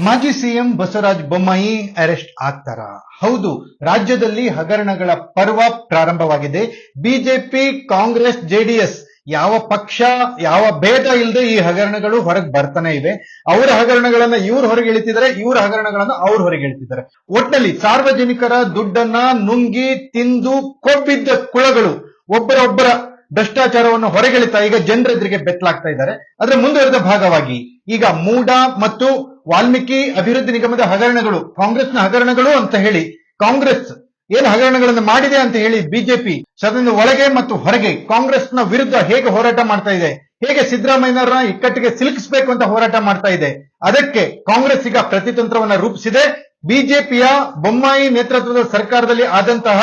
ಮಾಜಿ CM Basavaraj Bommai arrest ಆಗ್ತಾರ. ಹೌದು, ರಾಜ್ಯದಲ್ಲಿ ಹಗರಣಗಳ ಪರ್ವ ಪ್ರಾರಂಭವಾಗಿದೆ. ಬಿಜೆಪಿ, ಕಾಂಗ್ರೆಸ್, ಜೆಡಿಎಸ್ ಯಾವ ಪಕ್ಷ, ಯಾವ ಭೇದ ಇಲ್ಲದೆ ಈ ಹಗರಣಗಳು ಹೊರಗೆ ಬರ್ತಾನೆ ಇವೆ. ಅವರ ಹಗರಣಗಳನ್ನ ಇವ್ರು ಹೊರಗೆ ಇಳಿತಿದ್ದಾರೆ ಇವರ ಹಗರಣಗಳನ್ನ ಅವ್ರು ಹೊರಗೆ ಇಳಿತಿದ್ದಾರೆ ಒಟ್ನಲ್ಲಿ ಸಾರ್ವಜನಿಕರ ದುಡ್ಡನ್ನ ನುಂಗಿ ತಿಂದು ಕೊಬ್ಬಿದ್ದ ಕುಳಗಳು ಒಬ್ಬರೊಬ್ಬರ ಭ್ರಷ್ಟಾಚಾರವನ್ನು ಹೊರಗೆಳಿತಾ ಈಗ ಜನರೆದುರಿಗೆ ಬೆತ್ತಲಾಗ್ತಾ ಇದ್ದಾರೆ. ಅದರ ಮುಂದುವರೆದ ಭಾಗವಾಗಿ ಈಗ ಮೂಡ ಮತ್ತು ವಾಲ್ಮೀಕಿ ಅಭಿವೃದ್ಧಿ ನಿಗಮದ ಹಗರಣಗಳು, ಕಾಂಗ್ರೆಸ್ನ ಹಗರಣಗಳು ಅಂತ ಹೇಳಿ, ಕಾಂಗ್ರೆಸ್ ಏನು ಹಗರಣಗಳನ್ನು ಮಾಡಿದೆ ಅಂತ ಹೇಳಿ ಬಿಜೆಪಿ ಸದನದ ಒಳಗೆ ಮತ್ತು ಹೊರಗೆ ಕಾಂಗ್ರೆಸ್ನ ವಿರುದ್ಧ ಹೇಗೆ ಹೋರಾಟ ಮಾಡ್ತಾ ಇದೆ, ಹೇಗೆ ಸಿದ್ದರಾಮಯ್ಯನವರನ್ನ ಇಕ್ಕಟ್ಟಿಗೆ ಸಿಲುಕಿಸಬೇಕು ಅಂತ ಹೋರಾಟ ಮಾಡ್ತಾ ಇದೆ, ಅದಕ್ಕೆ ಕಾಂಗ್ರೆಸ್ ಈಗ ಪ್ರತಿತಂತ್ರವನ್ನ ರೂಪಿಸಿದೆ. ಬಿಜೆಪಿಯ ಬೊಮ್ಮಾಯಿ ನೇತೃತ್ವದ ಸರ್ಕಾರದಲ್ಲಿ ಆದಂತಹ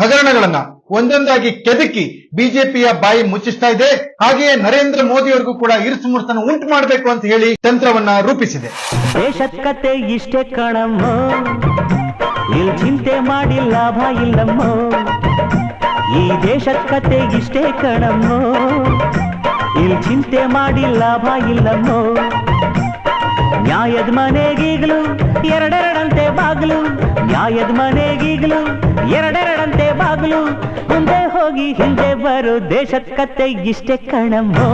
ಹಗರಣಗಳನ್ನ ಒಂದೊಂದಾಗಿ ಕೆದಕಿ ಬಿಜೆಪಿಯ ಬಾಯಿ ಮುಚ್ಚಿಸ್ತಾ ಇದೆ. ಹಾಗೆಯೇ ನರೇಂದ್ರ ಮೋದಿ ಅವರಿಗೂ ಕೂಡ ಇರಿಸು ಮುರುಸನ್ನು ಉಂಟು ಮಾಡಬೇಕು ಅಂತ ಹೇಳಿ ತಂತ್ರವನ್ನ ರೂಪಿಸಿದೆ. ದೇಶದ ಇಷ್ಟೇ ಕಣಮ್ಮ. ಇಲ್ಲಿ ಚಿಂತೆ ಮಾಡಿ ಲಾಭ ಇಲ್ಲಮ್ಮ. ಈ ದೇಶದ ಇಷ್ಟೇ ಕಣಮ್ಮ. ಚಿಂತೆ ಮಾಡಿ ಲಾಭ ಇಲ್ಲಮ್ಮ. ನ್ಯಾಯದ ಮನೆಗೀಗಲು, ಎರಡೆರಡಂತೆ ಬಾಗಿಲು. ನ್ಯಾಯದ ಮನೆಗೀಗಲು, ಎರಡೆರಡಂತೆ ಬಾಗಿಲು. ಮುಂದೆ ಹೋಗಿ ಹಿಂದೆ ಬರು, ದೇಶದ ಕತ್ತೆ ಇಷ್ಟೇ ಕಣಮೋ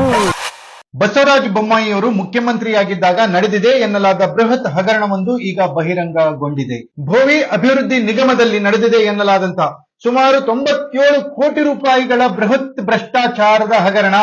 ಬಸವರಾಜ ಬೊಮ್ಮಾಯಿಯವರು ಮುಖ್ಯಮಂತ್ರಿಯಾಗಿದ್ದಾಗ ನಡೆದಿದೆ ಎನ್ನಲಾದ ಬೃಹತ್ ಹಗರಣವೊಂದು ಈಗ ಬಹಿರಂಗಗೊಂಡಿದೆ. ಭೋವಿ ಅಭಿವೃದ್ಧಿ ನಿಗಮದಲ್ಲಿ ನಡೆದಿದೆ ಎನ್ನಲಾದಂತ ಸುಮಾರು ತೊಂಬತ್ತೇಳು ಕೋಟಿ ರೂಪಾಯಿಗಳ ಬೃಹತ್ ಭ್ರಷ್ಟಾಚಾರದ ಹಗರಣ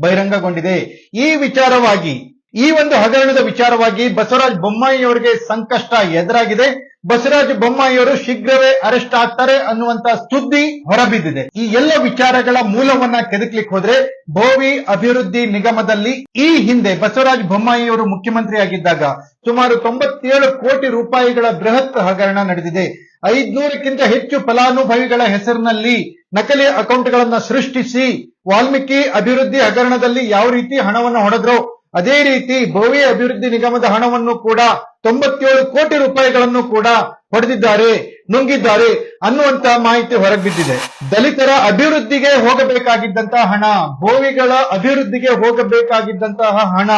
ಬಹಿರಂಗಗೊಂಡಿದೆ. ಈ ವಿಚಾರವಾಗಿ ಈ ಒಂದು ಹಗರಣದ ವಿಚಾರವಾಗಿ ಬಸವರಾಜ ಬೊಮ್ಮಾಯಿ ಅವರಿಗೆ ಸಂಕಷ್ಟ ಎದುರಾಗಿದೆ. ಬಸವರಾಜ ಬೊಮ್ಮಾಯಿಯವರು ಶೀಘ್ರವೇ ಅರೆಸ್ಟ್ ಆಗ್ತಾರೆ ಅನ್ನುವಂತ ಸುದ್ದಿ ಹೊರಬಿದ್ದಿದೆ. ಈ ಎಲ್ಲ ವಿಚಾರಗಳ ಮೂಲವನ್ನ ಕೆದಕ್ಲಿಕ್ಕೆ ಹೋದ್ರೆ ಭೋವಿ ಅಭಿವೃದ್ಧಿ ನಿಗಮದಲ್ಲಿ ಈ ಹಿಂದೆ ಬಸವರಾಜ ಬೊಮ್ಮಾಯಿಯವರು ಮುಖ್ಯಮಂತ್ರಿಯಾಗಿದ್ದಾಗ ಸುಮಾರು ತೊಂಬತ್ತೇಳು ಕೋಟಿ ರೂಪಾಯಿಗಳ ಬೃಹತ್ ಹಗರಣ ನಡೆದಿದೆ. ಐದ್ನೂರಕ್ಕಿಂತ ಹೆಚ್ಚು ಫಲಾನುಭವಿಗಳ ಹೆಸರಿನಲ್ಲಿ ನಕಲಿ ಅಕೌಂಟ್ಗಳನ್ನ ಸೃಷ್ಟಿಸಿ ವಾಲ್ಮೀಕಿ ಅಭಿವೃದ್ಧಿ ಹಗರಣದಲ್ಲಿ ಯಾವ ರೀತಿ ಹಣವನ್ನು ಹೊಡೆದ್ರೋ ಅದೇ ರೀತಿ ಭವ್ಯ ಅಭಿವೃದ್ಧಿ ನಿಗಮದ ಹಣವನ್ನು ಕೂಡ ತೊಂಬತ್ತೇಳು ಕೋಟಿ ರೂಪಾಯಿಗಳನ್ನು ಕೂಡ ಪಡೆದಿದ್ದಾರೆ, ನುಂಗಿದ್ದಾರೆ ಅನ್ನುವಂತ ಮಾಹಿತಿ ಹೊರಬಿದ್ದಿದೆ. ದಲಿತರ ಅಭಿವೃದ್ಧಿಗೆ ಹೋಗಬೇಕಾಗಿದ್ದಂತಹ ಹಣ, ಭೋವಿಗಳ ಅಭಿವೃದ್ಧಿಗೆ ಹೋಗಬೇಕಾಗಿದ್ದಂತಹ ಹಣ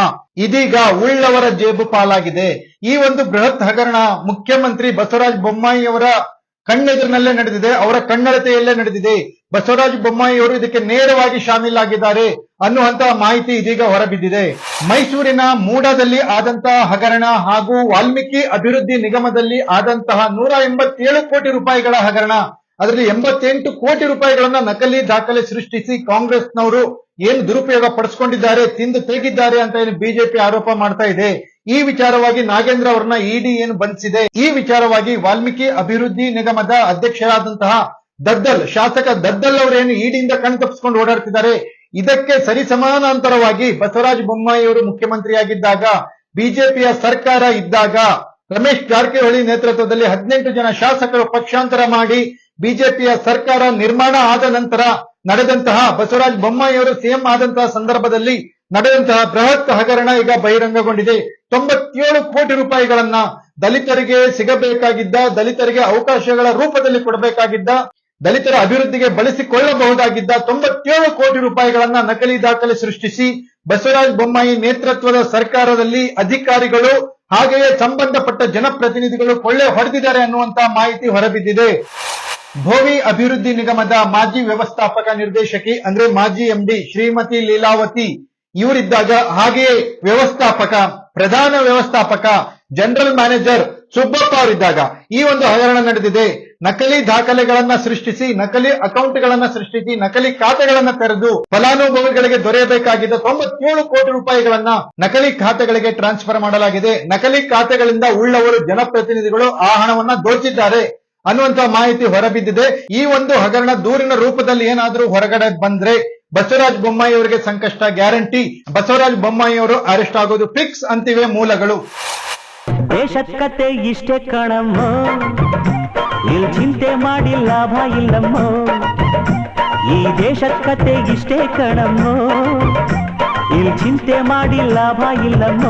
ಇದೀಗ ಉಳ್ಳವರ ಜೇಬು ಪಾಲಾಗಿದೆ. ಈ ಒಂದು ಬೃಹತ್ ಹಗರಣ ಮುಖ್ಯಮಂತ್ರಿ ಬಸವರಾಜ ಬೊಮ್ಮಾಯಿ ಅವರ ಕಣ್ಣೆದುರಿನಲ್ಲೇ ನಡೆದಿದೆ, ಅವರ ಕಣ್ಣಳತೆಯಲ್ಲೇ ನಡೆದಿದೆ. ಬಸವರಾಜ ಬೊಮ್ಮಾಯಿ ಅವರು ಇದಕ್ಕೆ ನೇರವಾಗಿ ಶಾಮೀಲಾಗಿದ್ದಾರೆ ಅನ್ನುವಂತಹ ಮಾಹಿತಿ ಇದೀಗ ಹೊರಬಿದ್ದಿದೆ. ಮೈಸೂರಿನ ಮೂಡದಲ್ಲಿ ಆದಂತಹ ಹಗರಣ ಹಾಗೂ ವಾಲ್ಮೀಕಿ ಅಭಿವೃದ್ಧಿ ನಿಗಮದಲ್ಲಿ ಆದಂತಹ ನೂರ ಎಂಬತ್ತೇಳು ಕೋಟಿ ರೂಪಾಯಿಗಳ ಹಗರಣ. ಅದರಲ್ಲಿ ಎಂಬತ್ತೆಂಟು ಕೋಟಿ ರೂಪಾಯಿಗಳನ್ನ ನಕಲಿ ದಾಖಲೆ ಸೃಷ್ಟಿಸಿ ಕಾಂಗ್ರೆಸ್ನವರು ಏನು ದುರುಪಯೋಗ ಪಡಿಸ್ಕೊಂಡಿದ್ದಾರೆ, ತಿಂದು ತೆಗಿದ್ದಾರೆ ಅಂತ ಏನು ಬಿಜೆಪಿ ಆರೋಪ ಮಾಡ್ತಾ ಇದೆ. ಈ ವಿಚಾರವಾಗಿ ನಾಗೇಂದ್ರ ಅವರನ್ನ ಇಡಿ ಏನು ಬಂಧಿಸಿದೆ? ಈ ವಿಚಾರವಾಗಿ ವಾಲ್ಮೀಕಿ ಅಭಿವೃದ್ಧಿ ನಿಗಮದ ಅಧ್ಯಕ್ಷರಾದಂತಹ ದದ್ದಲ್, ಶಾಸಕ ದದ್ದಲ್ ಅವರೇನು ಇಡಿಯಿಂದ ಕಣ್ ತಪ್ಪಿಸಿಕೊಂಡು ಓಡಾಡ್ತಿದ್ದಾರೆ? ಇದಕ್ಕೆ ಸರಿ ಸಮಾನಾಂತರವಾಗಿ ಬಸವರಾಜ ಬೊಮ್ಮಾಯಿ ಅವರು ಮುಖ್ಯಮಂತ್ರಿಯಾಗಿದ್ದಾಗ, ಬಿಜೆಪಿಯ ಸರ್ಕಾರ ಇದ್ದಾಗ, ರಮೇಶ್ ಜಾರಕಿಹೊಳಿ ನೇತೃತ್ವದಲ್ಲಿ ಹದಿನೆಂಟು ಜನ ಶಾಸಕರು ಪಕ್ಷಾಂತರ ಮಾಡಿ ಬಿಜೆಪಿಯ ಸರ್ಕಾರ ನಿರ್ಮಾಣ ಆದ ನಂತರ ನಡೆದಂತಹ ಬಸವರಾಜ ಬೊಮ್ಮಾಯಿಯವರು ಸಿಎಂ ಆದಂತಹ ಸಂದರ್ಭದಲ್ಲಿ ನಡೆದಂತಹ ಬೃಹತ್ ಹಗರಣ ಈಗ ಬಹಿರಂಗಗೊಂಡಿದೆ. ತೊಂಬತ್ತೇಳು ಕೋಟಿ ರೂಪಾಯಿಗಳನ್ನ ದಲಿತರಿಗೆ ಸಿಗಬೇಕಾಗಿದ್ದ, ದಲಿತರಿಗೆ ಅವಕಾಶಗಳ ರೂಪದಲ್ಲಿ ಕೊಡಬೇಕಾಗಿದ್ದ, ದಲಿತರ ಅಭಿವೃದ್ಧಿಗೆ ಬಳಸಿಕೊಳ್ಳಬಹುದಾಗಿದ್ದ ತೊಂಬತ್ತೇಳು ಕೋಟಿ ರೂಪಾಯಿಗಳನ್ನ ನಕಲಿ ದಾಖಲೆ ಸೃಷ್ಟಿಸಿ ಬಸವರಾಜ ಬೊಮ್ಮಾಯಿ ನೇತೃತ್ವದ ಸರ್ಕಾರದಲ್ಲಿ ಅಧಿಕಾರಿಗಳು ಹಾಗೆಯೇ ಸಂಬಂಧಪಟ್ಟ ಜನಪ್ರತಿನಿಧಿಗಳು ಕೊಳ್ಳೆ ಹೊಡೆದಿದ್ದಾರೆ ಅನ್ನುವಂತಹ ಮಾಹಿತಿ ಹೊರಬಿದ್ದಿದೆ. ಭೋವಿ ಅಭಿವೃದ್ಧಿ ನಿಗಮದ ಮಾಜಿ ವ್ಯವಸ್ಥಾಪಕ ನಿರ್ದೇಶಕಿ, ಅಂದ್ರೆ ಮಾಜಿ ಎಂಡಿ ಶ್ರೀಮತಿ ಲೀಲಾವತಿ, ಇವರಿದ್ದಾಗ ಹಾಗೆಯೇ ವ್ಯವಸ್ಥಾಪಕ, ಪ್ರಧಾನ ವ್ಯವಸ್ಥಾಪಕ ಜನರಲ್ ಮ್ಯಾನೇಜರ್ ಸುಬ್ಬಪ್ಪ ಅವರಿದ್ದಾಗ ಈ ಒಂದು ಹಗರಣ ನಡೆದಿದೆ. ನಕಲಿ ದಾಖಲೆಗಳನ್ನ ಸೃಷ್ಟಿಸಿ, ನಕಲಿ ಅಕೌಂಟ್ಗಳನ್ನ ಸೃಷ್ಟಿಸಿ, ನಕಲಿ ಖಾತೆಗಳನ್ನ ತೆರೆದು ಫಲಾನುಭವಿಗಳಿಗೆ ದೊರೆಯಬೇಕಾಗಿದ್ದ ತೊಂಬತ್ತೇಳು ಕೋಟಿ ರೂಪಾಯಿಗಳನ್ನ ನಕಲಿ ಖಾತೆಗಳಿಗೆ ಟ್ರಾನ್ಸ್ಫರ್ ಮಾಡಲಾಗಿದೆ. ನಕಲಿ ಖಾತೆಗಳಿಂದ ಉಳ್ಳವರು ಜನಪ್ರತಿನಿಧಿಗಳು ಆ ಹಣವನ್ನ ದೋಚಿದ್ದಾರೆ. ಅನ್ನುವಂತ ಮಾಹಿತಿ ಹೊರಬಿದ್ದಿದೆ. ಈ ಒಂದು ಹಗರಣ ದೂರಿನ ರೂಪದಲ್ಲಿ ಏನಾದರೂ ಹೊರಗಡೆ ಬಂದ್ರೆ ಬಸವರಾಜ ಬೊಮ್ಮಾಯಿ ಅವರಿಗೆ ಸಂಕಷ್ಟ ಗ್ಯಾರಂಟಿ. ಬಸವರಾಜ ಬೊಮ್ಮಾಯಿ ಅವರು ಅರೆಸ್ಟ್ ಆಗೋದು ಫಿಕ್ಸ್ ಅಂತಿವೆ ಮೂಲಗಳು. ದೇಶದ ಇಷ್ಟೇ ಕಣಮ್ಮ. ಇಲ್ಲಿ ಚಿಂತೆ ಮಾಡಿ ಲಾಭ ಇಲ್ಲಮ್ಮ. ಈ ದೇಶದ ಇಷ್ಟೇ ಕಣಮ್ಮ. ಇಲ್ಲಿ ಚಿಂತೆ ಮಾಡಿ ಲಾಭ ಇಲ್ಲಮ್ಮ.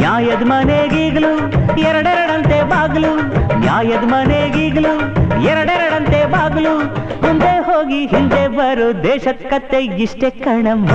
ನ್ಯಾಯದ ಮನೆಗೀಗಲು, ಎರಡೆರಡಂತೆ ಬಾಗಿಲು. ನ್ಯಾಯದ ಮನೆಗೀಗಲು, ಎರಡೆರಡಂತೆ ಬಾಗಿಲು. ಮುಂದೆ ಹೋಗಿ ಹಿಂದೆ ಬರು, ದೇಶದ ಕತೆ ಇಷ್ಟೇ ಕಣಮ್ಮ